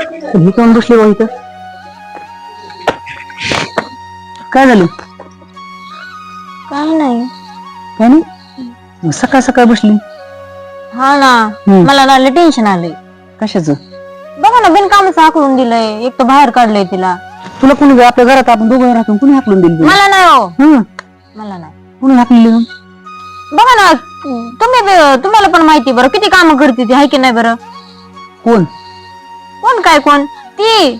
ही कोण बसली बा इथं? काय झालं? काय नाही. काय नाही? सकाळ सकाळ बसली. हा ना. हम्म. मला ना लय टेन्शन आलंय. कशाचं? बघा ना बिनकामाचं आकलून दिलंय. एक तर बाहेर काढलंय तिला. तुला कोणी आपल्या घरात आपण दोघं राहतो कोणी हाकलून दिली? तुला? मला नाही हो. हं? मला नाही. कोणी हाकलेली मग? बघा ना तुम्ही बी- तुम्हाला पण माहिती बरं किती कामं करते ती हाय की नाही बरं? कोण? कोण काय कोण? ती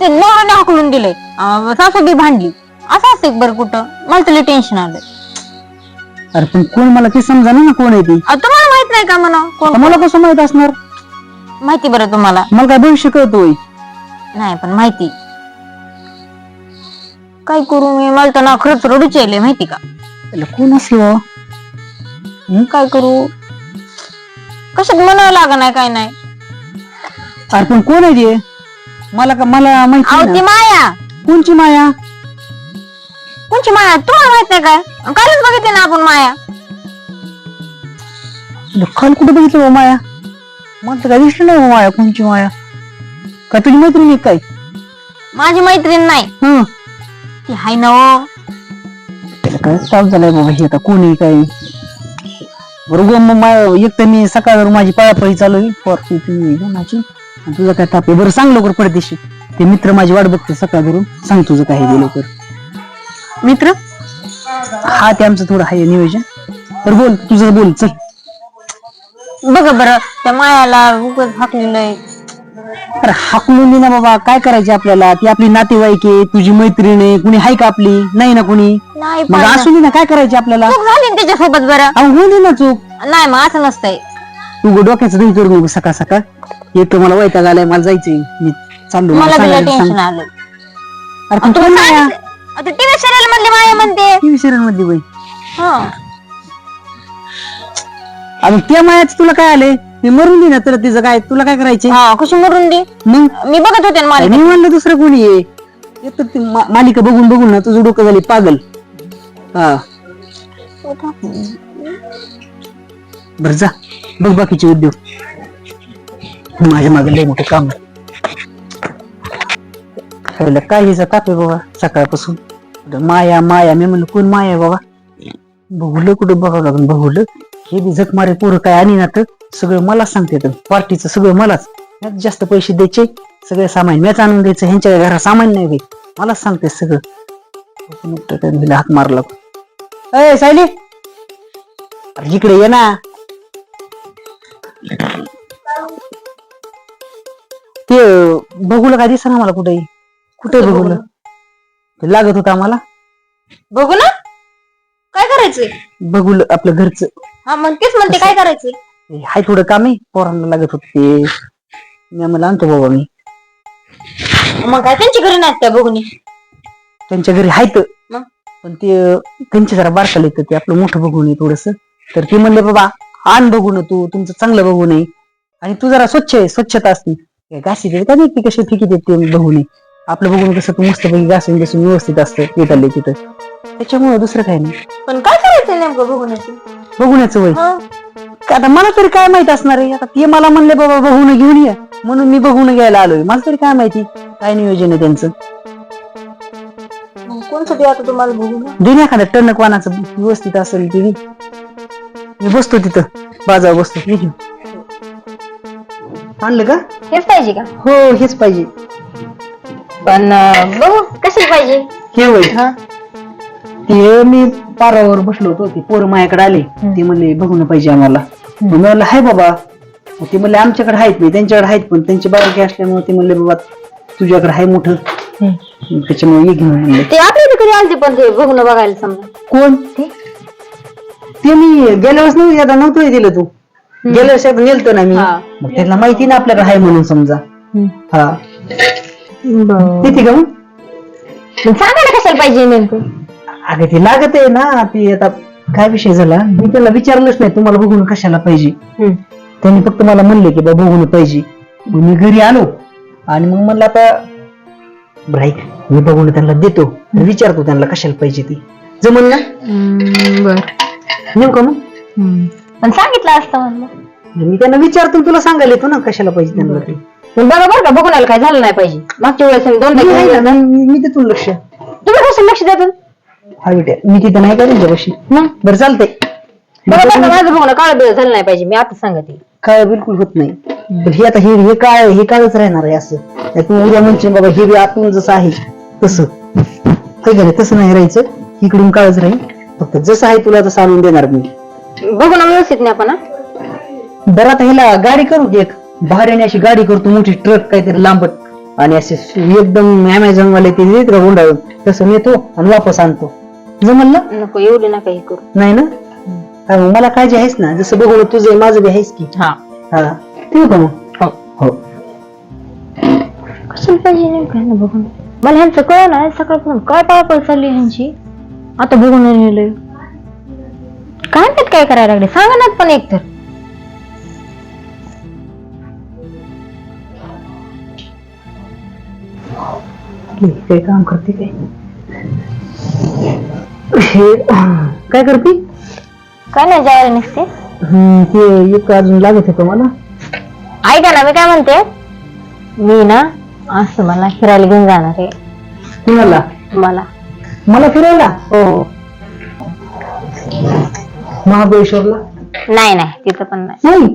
ते नवऱ्याने हाकलून दिलंय अं, सासू बी भांडली. असं असते बरं कुठं. मला तुला टेन्शन आलंय. अरे पण कोण मला ते समजा ना कोण आहे ती? तुम्हाला माहीत नाही का म्हणा आता कोण मला कसं माहीत असणार? माहिती बरं तुम्हाला. मला काय भविष्य कळतोय? नाही पण माहिती. काय करू मी? मला तर ना खरंच रडूच यायले माहिती का? त्याला कोण असलं? काय करू? कशात म्हणावं लाग नाही काय नाही. अरे पण कोण आहे ते? मला का मला माहिती अहो नाही. ती ना. माया. कोणची माया? कोणची माया? तुम्हाला माहीत नाही काय? अन कालच बघितले ना आपण माया. काल कुठे बघितलं बा माया? मला तर काय दिसलं नाही बा माया कोणची माया? काय तुझी मैत्रीण आहे काय माझी मैत्रीण नाही. हं. ती हाय ना हो. त्याला काय ताप झालाय बाबा हे आता? कोणी काय? बरोबर मग मा- एक तर मी सकाळ माझी पळापळी चालू आहे. पोरची ती माझी. आणि तुझं काय ताप आहे? बरं सांग लवकर परदेशी. ते मित्र माझी वाट बघते सकाळ धरून सांग तुझं काय आहे ते लवकर. मित्र? हा ते आमचं थोडं आहे नियोजन. तर बोल तुझं बोल चल. बघा बरं त्या मायाला उगाच हाकलेलंय अरे हाकलून दे ना बाबा. काय करायचे आपल्याला? ती आपली नातेवाईक आहे तुझी मैत्रीण आहे. कुणी आहे का आपली? नाही ना कुणी. नाही मग असू दे ना काय करायचे आपल्याला? चूक झाली ना त्याच्यासोबत बरं. अहो होऊ दे ना चूक. नाही मग असं नसतंय. तू डोक्याचं दही करू नको सकाळ सकाळ. येतो मला वैताग आलाय मला जायचंय. मी चाललो मला मला तिला सांगायला टेन्शन सांग. आलं अरे पण कोण माया टीव्ही सिरियल मधली माया म्हणते. टीव्ही सिरियलमध्ये बाई. हं. आणि त्या मायाच तुला काय आले ते मरून दे ना तर तिचं काय तुला काय करायचे हा कशी मरून दे? मग? मी बघत होते ना अरे मालिका मी म्हणलं दुसरं कोणी आहे. तर ती मा- मालिका बघून बघून ना तुझं डोकं झाली पागल. हा. बर जा बघ बाकीचे उद्योग. माझ्या मागे लय मोठं काम आहे. काय हिचा ताप आहे बाबा सकाळपासून. कुठं माया माया मी म्हणलं कोण माया आहे बाबा? बहुलं कुठं बघावं लागून बहुलं हे बी झक मारे पोरं काय आणि ना तर सगळं मलाच सांगते तर पार्टीचं सगळं मलाच. ह्यात जास्त पैसे द्यायचे सगळे सामान मॅच आणून द्यायचं ह्यांच्या घरात सामान नाही भाई मलाच सांगते सगळं. मोठं हात मारला. अय सायली! अरे इकडे ये ना. ते बघूला काय दिसना मला कुठे कुठे कुठं बघूला. ते लागत होतं आम्हाला. बघू ना. काय करायचंय? बघूल आपलं घरचं. हा मग तेच म्हणते काय करायचंय? हे हाय थोडं काम. आहे पोरांना लागत होत ते. मी आम्हाला आणतो बाबा मी मग काय त्यांची घरी नाहीत त्या बघून? त्यांच्या घरी हायत. मग? पण ते त्यांचे जरा बारकाले येतं ते आपलं मोठं बघून आहे थोडस. तर ते म्हणले बाबा आण बघून तू. तुमचं चांगलं बघून आहे. आणि तू जरा स्वच्छ आहे. स्वच्छता असते. काय घासी देते का नाही कशी फिकी देते बघून. आपलं बघून कसं तू मस्त पैकी घासून घासून व्यवस्थित असतं येताले तिथं. त्याच्यामुळे दुसरं काही नाही. पण काय करायचंय नेमकं बघून बघून वय. का आता मला तरी काय माहीत असणार आहे? आता ते मला म्हणले बाबा बघून घेऊन ये. म्हणून मी बघून घ्यायला आलोय. मला तरी काय माहिती? काय नियोजन आहे त्यांचं? कोणचं ते आता तुम्हाला बघून? दिन एखाद्या टणक वानाचं व्यवस्थित असेल ते. मी बसतो तिथं. बाजावर बसतो. हे घेऊन. आणलं का? हेच पाहिजे का? हो हेच पाहिजे. पण अं, बघू कशी पाहिजे? हे वय हा? ते मी पारावर बसलो होतो ते पोरं माझ्याकडे आले. ते म्हणले बघून पाहिजे आम्हाला. मग मी म्हणलं हाय बाबा. मग ते म्हणले आमच्याकडे आहेत नाही त्यांच्याकडे आहेत पण त्यांचे बारके असल्यामुळे ते म्हणले बाबा तुझ्याकडे आहे मोठं. त्याच्यामुळे ये घेऊन आणलं. ते आपल्या इथे कधी आलते पण ते बघून बघायला समजा? कोण? ते? मी गेल्या वेळेस नव्हतं आता नव्हतं दिलं तू. गेल्या वर्षी आपण नेलतो ना मी. हा. मग त्यांना माहिती ना आपल्याकडे आहे म्हणून समजा. हा. किती का मग सांगा ना कशाला पाहिजे नेमकं? अगं ते लागत आहे ना ते आता काय विषय झाला? मी त्याला विचारलंच नाही तुम्हाला बघून कशाला पाहिजे? त्यांनी फक्त मला म्हणले की बाबा बघून पाहिजे. मग मी घरी आलो. आणि मग म्हणलं आता ऐक मी बघून त्यांना देतो. विचारतो त्यांना कशाला पाहिजे ती. जमल ना? बर. नेऊ का मग पण सांगितलं असतं म्हणलं. मी त्यांना विचारतो तुला सांगायला येतो ना कशाला पाहिजे त्यांना ते. पण बघा बरं का बघून आलं काय झालं नाही पाहिजे. मागच्या वेळेस दोनदा मी आहे गेलो. ना, मी मी देतो लक्ष. तुम्ही कसं लक्ष देतात हा बेटे मी तिथं नाही का तुझ्यापाशी मग? बरं चालतंय. बघा बरं का माझं बघून काळ बिळ झालं नाही पाहिजे मी आता सांगते. काय बिलकुल होत नाही. पण हे आता हे हे काय हे काळच राहणार आहे असं. नाही तू उद्या म्हणशील बाबा हे बी आतून जसं आहे तसं. काय नाही? तसं नाही राहायचं. इकडून काळच राहील. फक्त जसं आहे तुला तसं आणून देणार मी. बघू ना व्यवस्थित नाही आपण हा? बरं आता ह्याला गाडी करू की एक? भाड्याने अशी गाडी करतो मोठी ट्रक काहीतरी लांबट. आणि असे एकदम अमेझॉन वाले ते येत का गुंडाळून तसं नेतो आणि वापस आणतो. जमल ना? नको एवढी नका हे करू. नाही ना? हा, मग मला काळजी आहेस ना. जसं बघून तुझं आहे, माझं बी आहेस की. हा. हा ठेवू का मग? हो. कसं पाहिजे नेमकं बघून. मला ह्यांचं कळ ना सकाळपासून काय पळपळ चालली ह्यांची? आता बघून नेलंय काय काय करायला लागले? सांगा ना पण एक तर हे काय काम करते काय? हे काय करते? काय नाही जायला नसते हम्म, ते एक अजून लागत होतं मला. ऐका ना मी काय म्हणते? मी ना असं मला फिरायला घेऊन जाणार आहे. कुणाला? मला. मला फिरायला? हो. महाबळेश्वरला? नाही नाही तिथं पण नाही. नाही?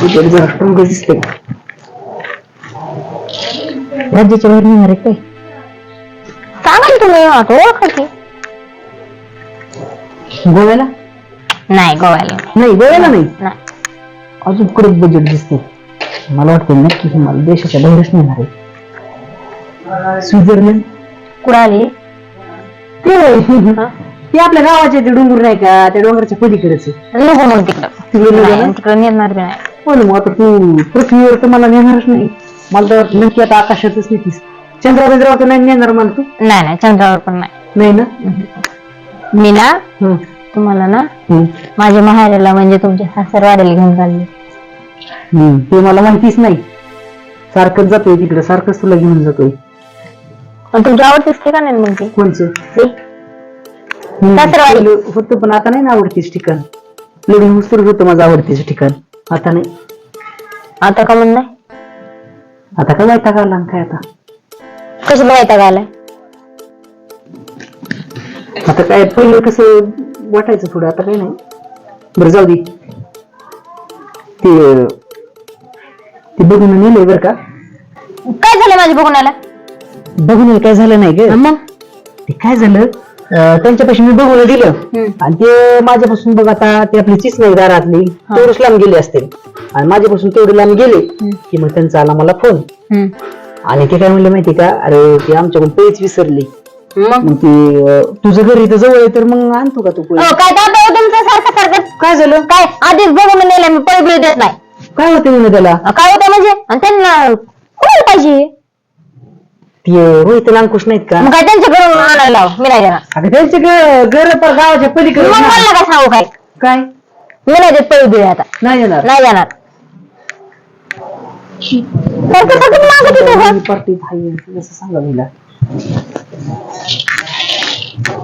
तिकडे जरा स्ट्रॉंग दिसते राज्याच्या बाहेर निघणार आहे काय? सांगा ना तुम्ही आता ओळखा की. गोव्याला? नाही गोव्याला नाही. नाही गोव्याला नाही? नाही. अजून कडक बजेट दिसते मला वाटतं नक्की हे मला देशाच्या बाहेरच नेणार आहे. स्वित्झर्लंड? कुठं आली ते? ते आपल्या गावाचे ते डोंगर नाही का? त्या डोंगराच्या पलीकडेच. आहे. नको मग तिकडं. तिकडे नको ना? नाही, तिकडं नेणार बी नाही. मग आता तू पृथ्वीवर तर मला नेणारच नाही. मला तर वाटलं नक्की आता आकाशातच नेतीस. चंद्राबंद्रावर तर नाही नेणार मला तू. नाही नाही चंद्रावर पण नाही. नाही ना? मी ना हं. तुम्हाला ना हं. माझ्या माहेराला म्हणजे तुमच्या सासरवाड्याला घेऊन चालले. हं. ते मला माहितीच नाही. सारखंच जातोय तिकडे. सारखंच तुला घेऊन जातोय. आणि तुमची आवडतेच ते का नाही मग ते कोणचं? ते? सासरवाडी. पहिलं होतं पण आता नाही ना आवडतीच ठिकाण लग्न हुस्तूर होतं माझं आवडतीच ठिकाण आता नाही. आता का म्हणून नाही? आता काय माहिती का काय आता? कसं बघायचा गालाय आता काय पहिलं कसं वाटायचं थोडं आता काही नाही. बरं जाऊ दे. ते ते बघून नेलंय बरं का? काय झालं माझ्या बघून बघून काय झालं नाही ग. मग? ते काय झालं? त्यांच्यापाशी मी बघून दिलं. आणि ते माझ्यापासून बघ आता ते आपली चिस नाही दारातली तेवढंच लांब गेले असतील आणि माझ्यापासून तेवढे लांब गेले की मग त्यांचा आला मला फोन. आणि ते काय म्हणले माहिती का? अरे ते आमच्याकडून पेच विसरली. मग? ते तुझं घर इथं जवळ आहे तर मग आणतो का तू? हो, काय दादा हो तुमचं सारखं सारखं? काय झालं? काय? आधीच बघून नेलं मी पळबिळ देत नाही. काय होते म्हणे त्याला? काय होतं म्हणजे? आणि त्यांना कोणाला पाहिजे? ते रोहित अंकुश नाहीत का? मग काय त्यांच्याकडून आणायला लाव. मी नाही देणार अगं त्यांचे घर घर पर गावाच्या पलीकडे मग. मला काय सांगू काय? काय? मी नाही देत पळबिळ आता. नाही येणार नाही जाणार सारखं सारखं मागत होतो गं. पार्टी भाई असं सांगा तिला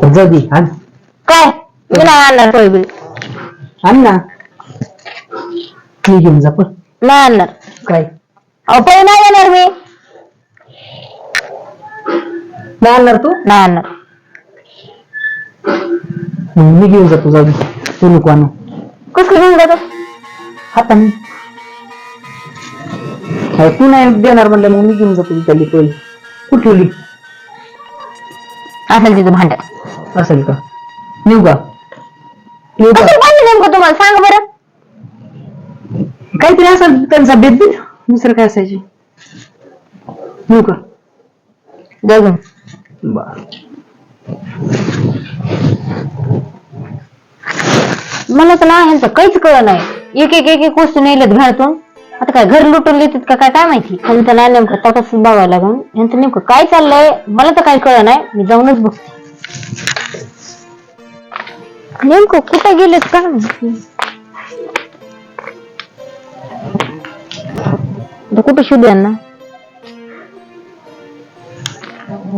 जाऊ दे आण. काय? मी नाही आणणार आण ना. घेऊन जा पण नाही आणणार. काय? अहो नाही देणार मी. नाही आणणार तू? नाही आणणार. मग मी घेऊन जातो जाऊ दे. तू नको आणू. कसं घेऊन जातो? हाताने. तू नाही देणार म्हणलं मग मी घेऊन जातो त्याली पहिली. कुठे ठेवली असेल तिथं भांडत असेल का? नेऊ का? नेऊ का? कसं नेमकं तुम्हाला सांग बरं. काहीतरी असेल त्यांचा बेद दुसरं काय असायचे? नेऊ का? जगून बर. मला तर ना ह्यांचं काहीच कळ नाही. एक एक एक एक वस्तू नेलेत घरातून. आता काय घर लुटून देतात का काय? काय माहिती? ह्यांचं नाही नेमकं तपास बघावं लागून. ह्यांचं नेमकं काय चाललंय? मला तर काही कळ नाही. मी जाऊनच बघते. नेमकं कुठे गेलेत का? माहिती आता कुठे शोधू यांना?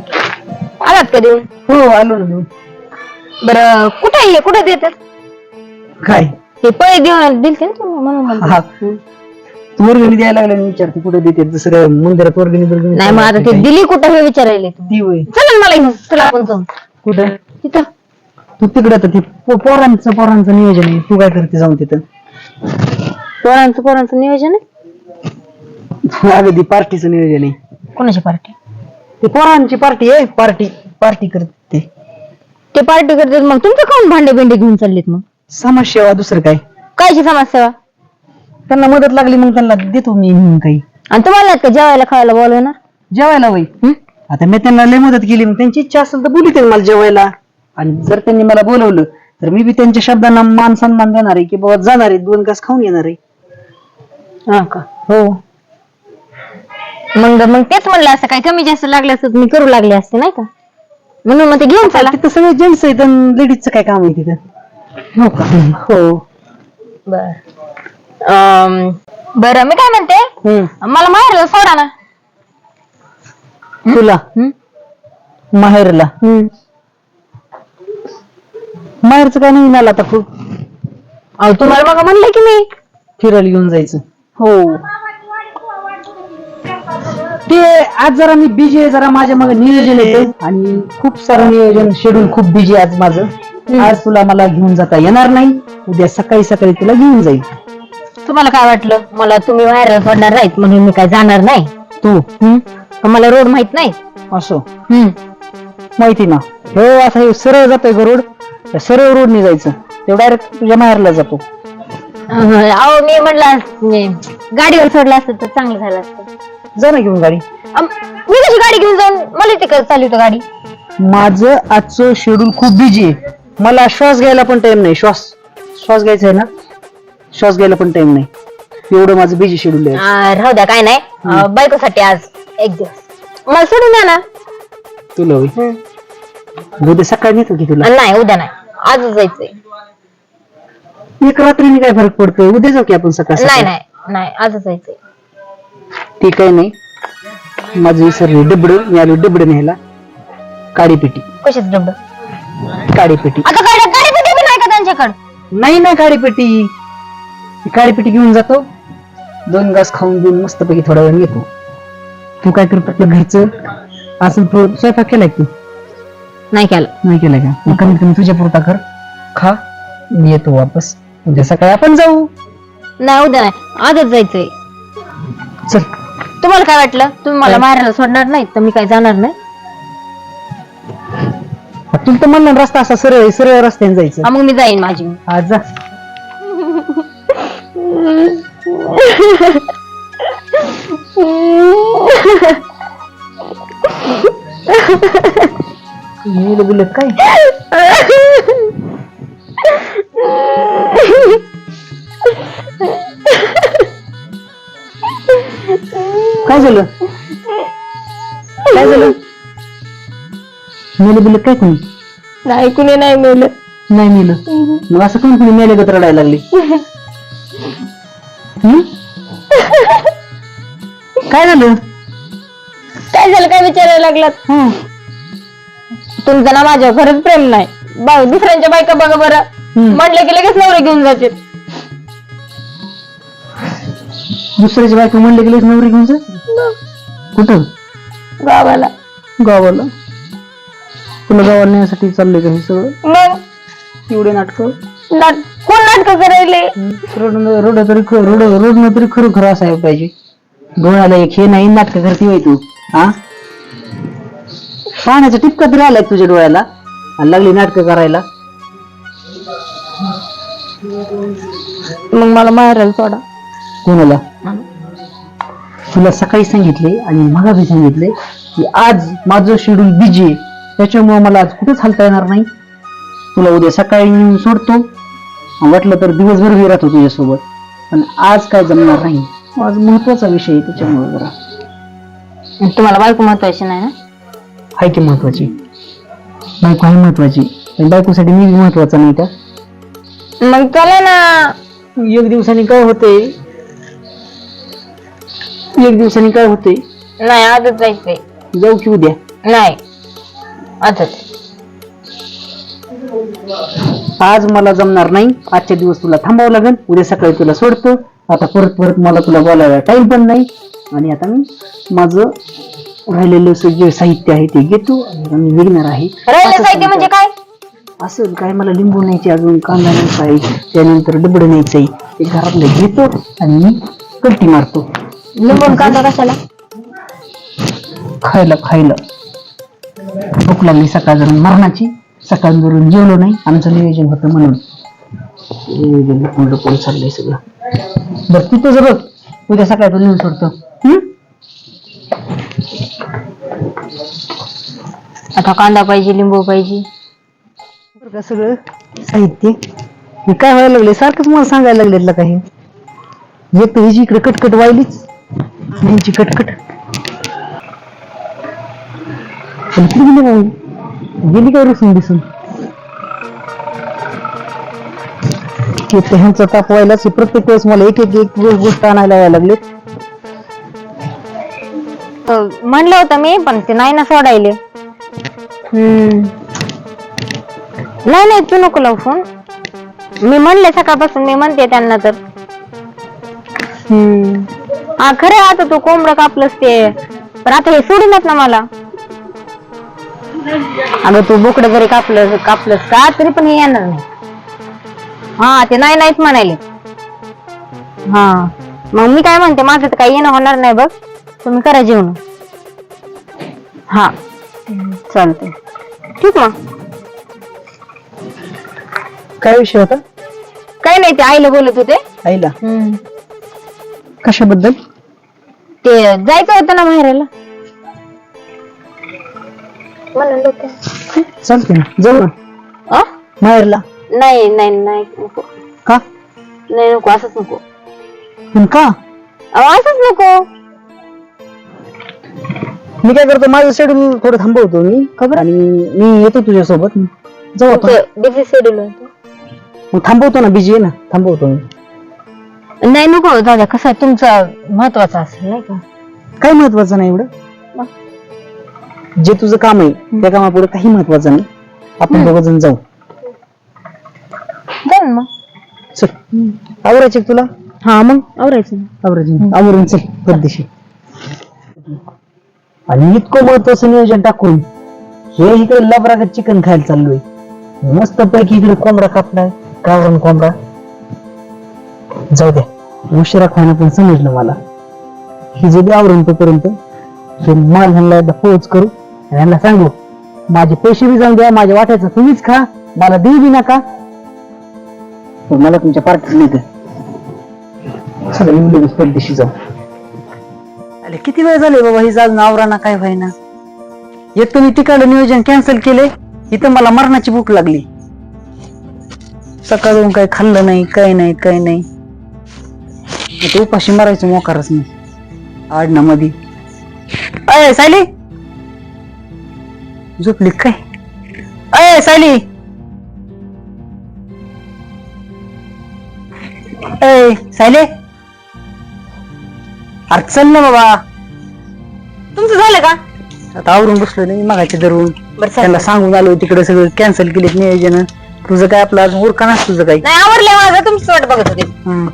आलात का देऊन? हो आलो ना नेऊन. बरं कुठे आहे? कुठे देतात? काय? ते पळे देऊन दिलते ना तुम्ही म्हणून म्हणते. हा. वर्गणी द्यायला लागला आणि विचारते कुठे देते? दुसऱ्या मंदिरात वर्गणी वर्गणी नाही मग आता ते दिली कुठं हे विचारायला तुम्ही ती होय. चला ना मला घेऊन. चला आपण जाऊ. कुठं? तिथं. तू तिकडे आता ते पो- पोरांचं पोरांचं नियोजन आहे. तू काय करते जाऊन तिथं? पोरांचं पोरांचं नियोजन आहे? अगं ती पार्टीचं नियोजन आहे. कोणाची पार्टी? ते पोरांची पार्टी आहे. पार्टी पार्टी करते. ते ते पार्टी करतात मग तुमचं काऊन भांडे बिंडे घेऊन चाललेत मग? समाजसेवा दुसरं काय? कायची समाजसेवा? त्यांना मदत लागली मग त्यांना देतो मी म्हणून काही. आणि तुम्हाला नाहीत का जेवायला खायला बोलवणार जेवायला वय. हं? आता मी त्यांना लय मदत केली. मग त्यांची इच्छा असेल तर बोलिते मला जेवायला. आणि जर त्यांनी मला बोलवलं तर मी बी त्यांच्या शब्दांना मान सन्मान देणार आहे की बाबा जाणार आहे. दोन घास खाऊन येणार आहे. हा का? हो. मग मग तेच म्हणलं असं काय कमी जास्त लागलं असतं मी करू लागले असते नाही का? म्हणून मग ते घेऊन चला. तिथं सगळे जेंट्स आहेत लेडीजचं काय काम आहे तिथं? हो का? हो. बर. बरं मी काय म्हणते? हम्म. मला माहेर सोडा ना. तुला? हं? माहेरला. माहेरचं काय नाही आला आता खूप. अहो तुम्हाला बघा म्हणलं की मी. फिरायला घेऊन जायचं. हो. ते आज जरा मी बिजी आहे जरा माझ्या मग नियोजन येते आणि खूप सारं नियोजन शेड्यूल खूप बिजी आज माझं. आज तुला मला घेऊन जाता येणार नाही. उद्या सकाळी सकाळी तुला घेऊन जाईल. तुम्हाला काय वाटलं? मला तुम्ही बाहेर सोडणार नाहीत म्हणून मी काय जाणार नाही. तू? हं? मला रोड माहीत नाही. असो? हं. माहिती ना. हो असा हे सरळ जातोय का रोड त्या सरळ रोडने जायचं. ते डायरेक्ट तुझ्या माहेरला जातो. अहो मी म्हणलं गाडीवर सोडलं असतं तर चांगलं झालं असतं. जा ना घेऊन गाडी. अम, मी कशी गाडी घेऊन जाऊन मला तिकडे चालली होती गाडी. माझं आजचं शेड्यूल खूप बिजी आहे. मला श्वास घ्यायला पण टाइम नाही. श्वास श्वास घ्यायचा आहे ना? श्वास घ्यायला पण टाइम नाही. एवढं माझं बिजी शेड्यूल आहे राहू द्या काय नाही. अं, बायकोसाठी आज एक दिवस. मला सोडून द्या ना. तुला होय. हं. उद्या सकाळी नेतो की तुला? नाही उद्या नाही. आजच जायचंय. एक रात्रीने काय फरक पडतोय? उद्या जाऊ की आपण सकाळ नाही सकाळी. नाही नाही आजच जायचंय. ते काही नाही. माझं विसरले डबड मी आलो डबड न्यायला. काडी पेटी कशाच डब्ब काडी पेटी आता गाडी गाडी का त्यांच्याकडे? नाही ना काडी पेटी काडी पेटी घेऊन जातो. दोन घास खाऊन घेऊन मस्तपैकी थोड्या वेळ येतो तू काय करत आपलं घरचं? असं थोडं स्वयंपाक केलाय का? तू नाही केलं. नाही केलाय का? मग कमीत कमी तुझ्या पुरता कर. खा. मी येतो वापस. उद्या सकाळी आपण जाऊ. नाही उद्या नाही. आजच जायचंय. चल. तुम्हाला काय वाटलं? तुम्ही मला मारायला सोडणार नाही तर मी काय जाणार नाही. तुला तर म्हणलं ना रस्ता असा सरळ आहे, सरळ रस्त्याने जायचं. हा, मग मी जाईन माझी. आज जा. मी बोलत काय? काय झालं? काय झालं? मेले बोलत काय कोणी? नाही कुणी नाही मिळलं नाही मेलं. मग असं कोण कोणी मेले गत रडायला लागले? हं? काय झालं? काय झालं काय विचारायला लागलात? हं. तुमचं ना माझ्या खरंच प्रेम नाही. बा दुसऱ्यांच्या बायका बघा बरं. हं. म्हटलं की लगेच नवरे घेऊन जाते दुसऱ्याची बायको म्हणले गेलेच नवरी घेऊन जा. कुठं? गावाला. गावाला. तुला गावाला नेण्यासाठी चाललंय का हे सगळं? मग? एवढे नाटक? नाट कोण नाटक करायले? रोड रोड तरी रोड रोड तरी खरं खरं असायला पाहिजे. डोळ्याला एक हे नाही नाटक करते होय तू हा? पाण्याचा टिपका तरी आलाय तुझ्या डोळ्याला आणि लागली नाटक करायला. मग मला मारायला सोडा. कोणाला? तुला सकाळी सांगितले आणि मला बी सांगितले की आज माझं शेड्यूल बिजी आहे. त्याच्यामुळे मला आज कुठेच हलता येणार नाही. तुला उद्या सकाळी नेऊन सोडतो. वाटलं तर दिवसभर बी राहतो तुझ्यासोबत. पण आज काय जमणार नाही. आज महत्त्वाचा विषय आहे त्याच्यामुळे जरा. तुम्हाला बायको महत्वाची नाही ना? आहे की महत्वाची? बायको आहे महत्वाची. पण बायकोसाठी मी बी महत्त्वाचा नाही त्या मग चला ना. एक दिवसाने काय होते? एक दिवसाने काय होते नाही आजच जायचंय. जाऊ की उद्या? नाही. आजच. आज मला जमणार नाही. आजच्या दिवस तुला थांबावं लागेल. उद्या सकाळी तुला सोडतो. आता परत परत मला तुला बोलायला टाइम पण नाही. आणि आता मी माझं राहिलेलं स- जे साहित्य आहे ते घेतो आणि आता मी निघणार आहे. राहिलं साहित्य म्हणजे काय? असं काय मला लिंबू न्यायचे अजून कांदा न्यायचा आहे त्यानंतर डबड न्यायचं आहे. ते घरातलं घेतो आणि मी कल्टी मारतो. लिंबून कांदा कशाला? खायला खायला. भूक लागली सकाळ जरून मरणाची. सकाळ जरून जेवलो नाही. आमचं नियोजन होतं म्हणून. नियोजन लपून लपून चाललंय सगळं. बरं तू तुझं बघ. उद्या सकाळी तू नेऊन सोडतो. हम्म? आता कांदा पाहिजे लिंबू पाहिजे. बरं का सगळं? साहित्य? हे काय व्हायला लागले सारखंच मला सांगायला लागले काही एक तर हिची इकडे कटकट वाहिलीच. यांची कटकट कुठे गेली बाई? गेली काय रुसून दिसून ह्यांचा ताप व्हायलाच प्रत्येक वेळेस मला एक एक एक गोष्ट आणायला यायला लागले. म्हणलं होतं मी पण ते नाही ना सोडायले. हम्म. नाही नाही तू नको लावू फोन. मी म्हणले सकाळपासून मी म्हणते त्यांना तर. हम्म. हा खरं आहे आता तू कोंबडं कापलंस ते. पण आता हे सोडूनच ना मला. अगं तू बोकडं जरी कापलं कापलंस का तरी पण हे येणार नाही. हा ते नाही नाहीच म्हणाले हा. मग मी काय म्हणते माझं तर काही येणं होणार नाही बघ. तुम्ही करा जेवण. हा. चालते ठीक मग. काय विषय होता? काही नाही ते आईला बोलत होते. आईला? कशाबद्दल? ते जायचं होतं ना माहेराला. चालते ना जाऊ ना. अ? माहेरला. नाही नाही नाही नको. का? नाही नको असंच नको. पण का? अहो, असंच नको. मी काय करतो माझं शेड्यूल थोडं थांबवतो मी. खबर? आणि मी येतो तुझ्यासोबत. जाऊ आपण. बिझी शेड्यूल होतं. मग थांबवतो ना बिजी आहे ना थांबवतो मी. नाही नको द्या कसं आहे, तुमचं महत्वाचं असेल नाही का? काही महत्वाचं नाही एवढं? जे तुझं काम आहे त्या कामापुढे काही महत्वाचं नाही. आपण दोघ जण जाऊ. जाऊ ना मग. चल. आवरायचे का तुला? हा मग आवरायचं ना. आवरायचे. आवरून चल परदेशी. आणि इतकं महत्वाचं नियोजन टाकून हे इकडे लबरागत चिकन खायला चाललोय. मस्त पैकी इकडे कोंबडा कापलाय गावरान कोंबडा. जाऊ द्या. उशिरा खाणं पण समजलं मला. ही जे आवरून तोपर्यंत हे माल ह्यांना एकदा पोच करू आणि ह्यांना सांगू माझे पैसे बी जाऊन द्या माझ्या वाट्याचं तुम्हीच खा मला देऊ बी नका. पण मला तुमच्या पार्टीत नाही चला लगेच परदेशी जाऊ. अरे किती वेळ झाले बाबा ही जाऊन आवराना काय व्हायना? एक मी तिकडलं नियोजन कॅन्सल केले इथं मला मरणाची भूक लागली. सकाळून काय खाल्लं नाही काय नाही काय नाही. आता उपाशी मारायचं मोकारच नाही. आडना मधी. अय सायली! झोपली काय? अय सायली! अय सायले! अरे चल ना बाबा. तुमचं झालं का? आता आवरून बसलो नाही मागायचे धरून. बरं चालेल. त्यांना सांगून आलो तिकडे सगळं कॅन्सल केले नियोजन. तुझं काय आपलं अजून उरका ना तुझं काही. नाही आवडले माझं. तुमची वाट बघत होते. हम्म.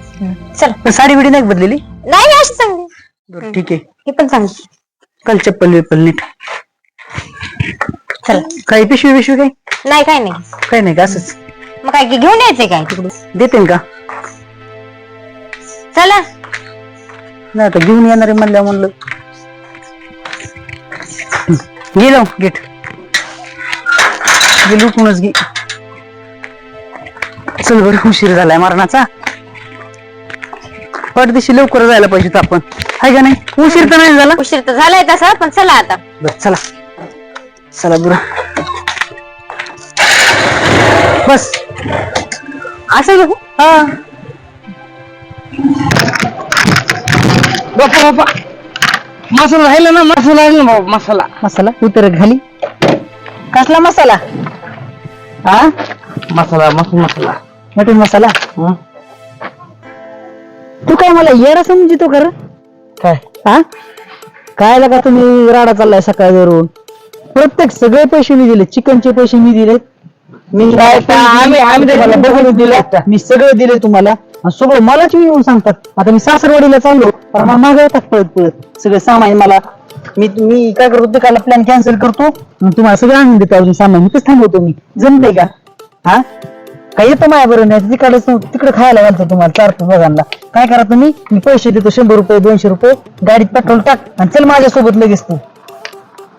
चल. पण साडी बिडी नाही बदलेली? नाही अशी चांगली. बरं ठीक आहे. हे पण चांगली. काल चप्पल बिप्पल नीट. चल. काही पिशवी पिशवी काही? नाही काय नाही. काही नाही का असंच? मग काय घेऊन यायचंय काय? तिकडून. देते का? चला. नाही आता घेऊन येणार आहे म्हणलं. म्हणलं गेलो गेट गे लुटूनच घे. चल बरं उशीर झालाय मरणाचा. पडदिशी लवकर जायला पाहिजे आपण. हाय का नाही? उशीर तर नाही झाला? उशीर तर झालाय तसा पण चला आता. बरं चला. चला बरं. बस. असं घेऊ? हा. बापा बापा मसाला राहिला ना मसाला राहिला ना बाबा मसाला. मसाला? उतर खाली कसला मसाला? हा? मसाला मसाला मसाला. मटन मसाला? हं? तू काय मला येडा समजितो कर काय? हा काय लगा तुम्ही राडा चाललाय सकाळ धरून प्रत्येक सगळे पैसे मी दिले चिकनचे पैसे मी दिले. मी काय काय आम्ही आम्ही तुम्हाला बघून दिलं. मी सगळं दिले तुम्हाला. आणि सगळं मलाच येऊन सांगतात. आता मी सासरवाडीला चाललो पण मला मागे येतात पळत पळत. सगळं सामान मला मी मी काय करतो तिकडला प्लॅन कॅन्सल करतो. तुम्हाला सगळं आणून देतो अजून सामान. इथंच थांबवतो मी. जमतंय का? हा? काय येतो माझ्या बरोबर नाही. तिकडे तिकडे खायला घालतो तुम्हाला चार बघांना काय करा तुम्ही? मी पैसे देतो शंभर रुपये दोनशे रुपये. गाडीत पेट्रोल टाक आणि चल माझ्यासोबत लगेच तू.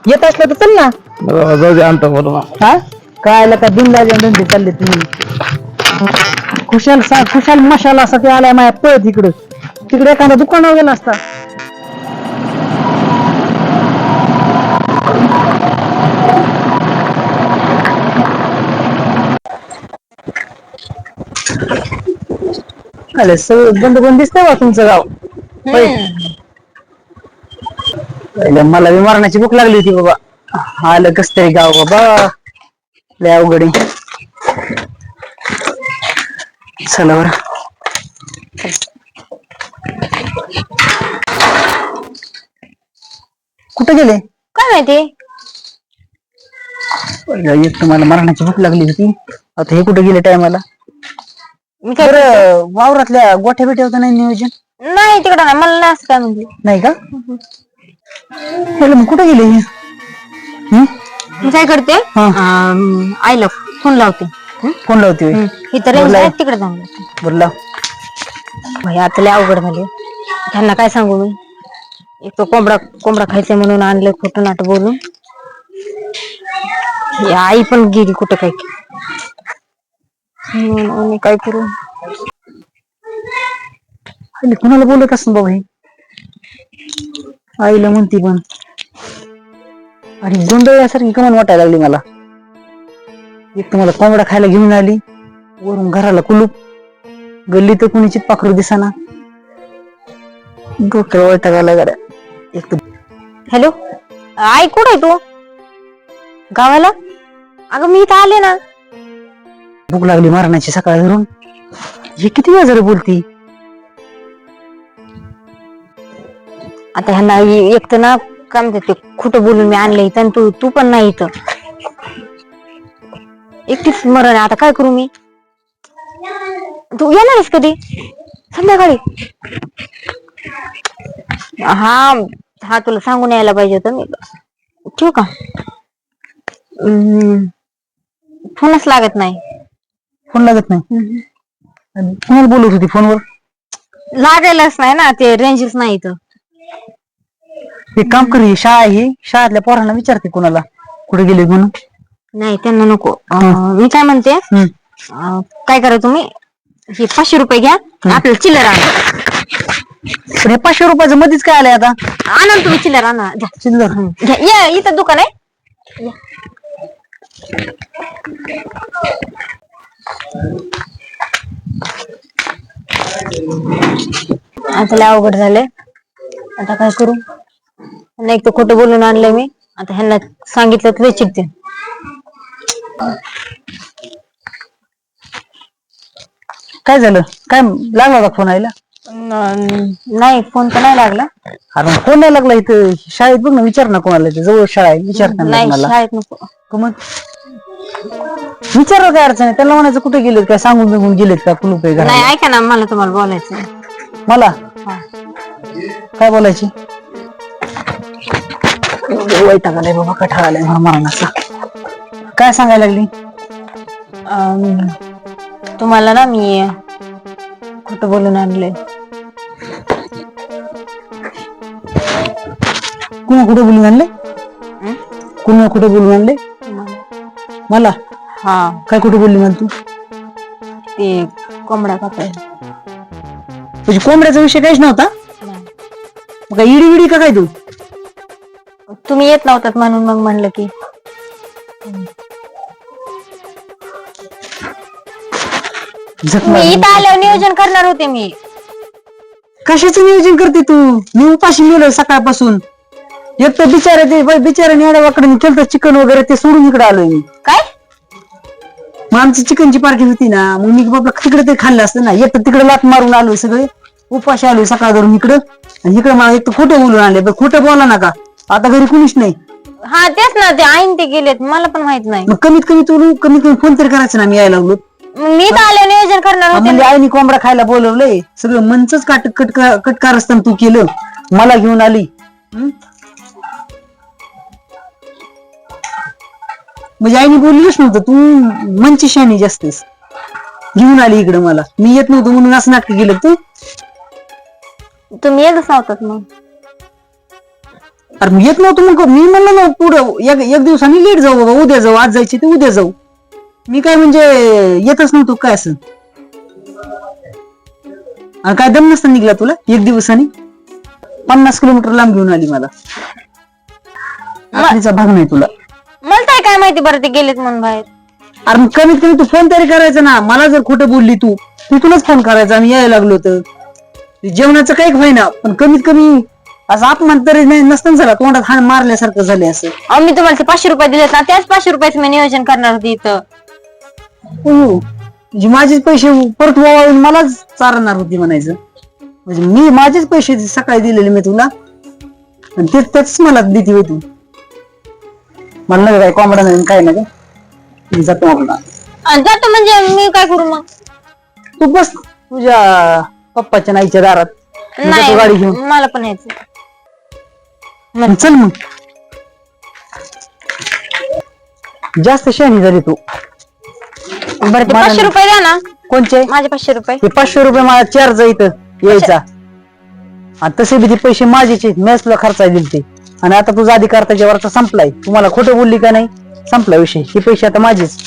येत असलं तर चल ना. बरं, जाऊ दे आणतो बरोबर हा? काय का दिन धंदे चालले तुम्ही. खुशाल सा खुशाल मशाला असा ते आलाय माझ्या पळत इकडं. तिकडे एखादा दुकानावर गेला असता. आले सगळं बंद बंद दिसतंय बा तुमचं गाव. होय. पहिले मला बी मरणाची भूक लागली होती बाबा. आलं कस तरी गाव बाबा. लय अवघड आहे. चला बरं. कुठे गेले? काय माहिती? पहिलं एक तर मला मरणाची भूक लागली होती. आता हे कुठे गेले टायमाला? मी काय बरं वावरातल्या गोठ्या बिट्या होतं नाही नियोजन? नाही तिकडं नाही. मला नाही असं काय म्हणते नाही का? पहिलं मग कुठे गेले हे? हं? मी काय करते? हा. अं, आईला फोन लावते. हं? कोण लावते होय? इथं रेंज बोला. आहे तिकडे जाऊन बरं लाव. भाई आता लय अवघड झाले. त्यांना काय सांगू मी? एक तो कोंबडा कोंबडा खायचा म्हणून आणलं खोटं नाटक बोलून. ही आई पण गेली कुठं काय? म्हणून आम्ही काय करू? आईला कुणाला बोलत असं बाबा हे? आईला म्हणती पण. आणि गोंधळल्यासारखी कमान वाटायला लागली मला. एक तर मला कोंबडा खायला घेऊन आली. वरून घराला कुलूप. गल्ली तर कुणीची पाखरू दिसाना. डोक्याला वळता गाला गाड्या. एक तर हॅलो? आई कुठे आहे तू? गावाला? अगं मी इथं आले ना. भूक लागली मारण्याची सकाळ धरून. हे किती वेळ बोलती? आता ह्यांना एक तर ना काय म्हणतात ते खोटं बोलून मी आणलं इथं आणि तू तू पण नाही इथं. एकटीच मरण आहे. आता काय करू मी? तू येणारच कधी? संध्याकाळी? हा हा तुला सांगून यायला पाहिजे होतं मी. ठेवू का? हम्म. फोनच लागत नाही. फोन लागत नाही. आणि कोणाला बोलत होती फोनवर? लागायलाच नाही ना ते रेंजच नाही इथं. एक काम कर ही शाळा आहे ही शाळेतल्या पोरांना विचारते कोणाला. कुठे गेले म्हणून? नाही त्यांना नको. अं, मी काय म्हणते हम्म. अं, काय करा तुम्ही हे पाचशे रुपये घ्या आपल्याला चिल्लर आणा. पण हे पाचशे रुपयाचं मध्येच काय आलंय आता? आणा ना तुम्ही चिल्लर आणा घ्या चिल्लर. घ्या. या इथं दुकान आहे. आता लय अवघड झाले आता काय करू? एक तर खोटं बोलून आणलंय मी. आता ह्यांना सांगितलं तर चिडते काय झालं? काय लागला होता फोन आईला? नाही फोन तर नाही लागला. अरे फोन नाही लागला इथं? शाळेत बघ ना विचार ना कोणाला ते जवळ शाळा आहे विचारता ना नाही मला शाळेत नको. का मग? विचार काय अडचण आहे? त्याला म्हणायचं कुठे गेलेत काय? सांगून बिगून गेलेत का? कुलूप आहे नाही घराला ऐका ना मला तुम्हाला बोलायचं आहे. मला? हा. काय बोलायची? वैताग आलाय बाबा कठाळ आलाय मला मरणाचा. काय सांगायला लागली? अं, तुम्हाला ना मी खोटं बोलून आणले कुणा कुठे बोलून आणले कुणा कुठे बोलून आणले मला? हा. काय कुठे बोलली मला तू? ते कोंबडा कापाय तुझी कोंबड्याचा विषय काहीच नव्हता? मग काय इडी विडी का काय तू? तुम्ही येत नव्हतात म्हणून मग म्हणलं की. झक मी मारून. इथं आल्यावर नियोजन करणार होते मी. कशाचं नियोजन करते तू? मी उपाशी मिळलो सकाळपासून. एक तर बिचारे ते बाई बिचाऱ्याने येड्या वाकडे केलं चिकन वगैरे ते सोडून इकडे आलोय मी. काय? मग आमची चिकनची पार्टी होती ना मग मी बाबा तिकडे ते खाल्लं असतं ना एक तर तिकडे लात मारून आलोय सगळे. उपाशी आलोय सकाळ धरून इकडं. आणि इकडे मला एक तर खोटं बोलून आले बरं खोटं बोला नका. आता घरी कुणीच नाही. हा तेच ना ते आईन ते गेलेत मला पण माहीत नाही. मग कमीत कमी तू कमीत कमी फोन तरी करायचं ना मी यायला लागलो. मग मी तर आले नियोजन करणार होते. म्हणजे आईने कोंबडा खायला बोलवलंय सगळं मनच काट कटका कटकार असताना तू केलं. मला घेऊन आली. हं? म्हणजे आईने बोललीच नव्हतं तू मनची शाणी जास्तस घेऊन आली इकडे मला. मी येत नव्हतो म्हणून असं नाटक केलं. तू? तुम्ही येतच नव्हतात मग. अरे मी येत नव्हतो मग. मी म्हणलं ना पुढं एक एक दिवसांनी लेट जाऊ बाबा. उद्या जाऊ आज जायचे ते उद्या जाऊ. मी काय म्हणजे येतच नव्हतो काय असं? आणि काय दम नसता निघला तुला? एक दिवसानी पन्नास किलोमीटर लांब घेऊन आली मला. भाग नाही तुला. मला तर काय माहिती बरं ते गेलेत म्हणून बाहेर. अरे मग कमीत कमी तू फोन तरी करायचा ना. मला जर खोटं बोलली तू तिथूनच फोन करायचा आम्ही यायला लागलो तर. जेवणाचं काही होईना पण कमीत कमी असं अपमान तरी नाही नसतं झाला. तोंडात हाण मारल्यासारखं झाले असं. अहो, मी तुम्हाला ते पाचशे रुपये दिलेत ना त्याच पाचशे रुपयाचं मी नियोजन करणार होती इथं. हो म्हणजे माझेच पैसे परत वळून मलाच चालणार होती म्हणायचं. म्हणजे मी माझेच पैसे सकाळी दिलेले मी तुला. आणि ते त्याच मला देते होती नाही काय कोंबडा नाही काय नाही मी जातो आपला. आणि जातो म्हणजे मी काय करू मग? तू बस तुझ्या पप्पाच्या नाईच्या दारात. मी जातो गाडी घेऊन. नाही मला पण यायचं मग चल मग. जास्त शहाणी झाली तू. बरं ते पाचशे रुपये द्या ना. कोणचे? माझे पाचशे रुपये. ते पाचशे रुपये मला चार्ज इथं यायचा. आणि तसे बी ते पैसे माझेच आहेत. मेस तुला खर्चा दिले ते आणि आता तुझा आधी करताच्या वरचा संपलाय. तुम्हाला खोटं बोलली का नाही? संपला विषय. हे पैसे आता माझेच.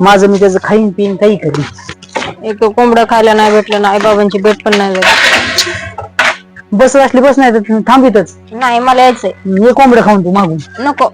माझं मी त्याचं खाईन पिईन काही करीन. एक कोंबडं खायला नाही भेटलं ना आई बाबांची भेट पण नाही झाली. बस असली बस नाही तर थांबितच नाही मला यायचंय. कोंबडं खाऊन तू मागून. नको.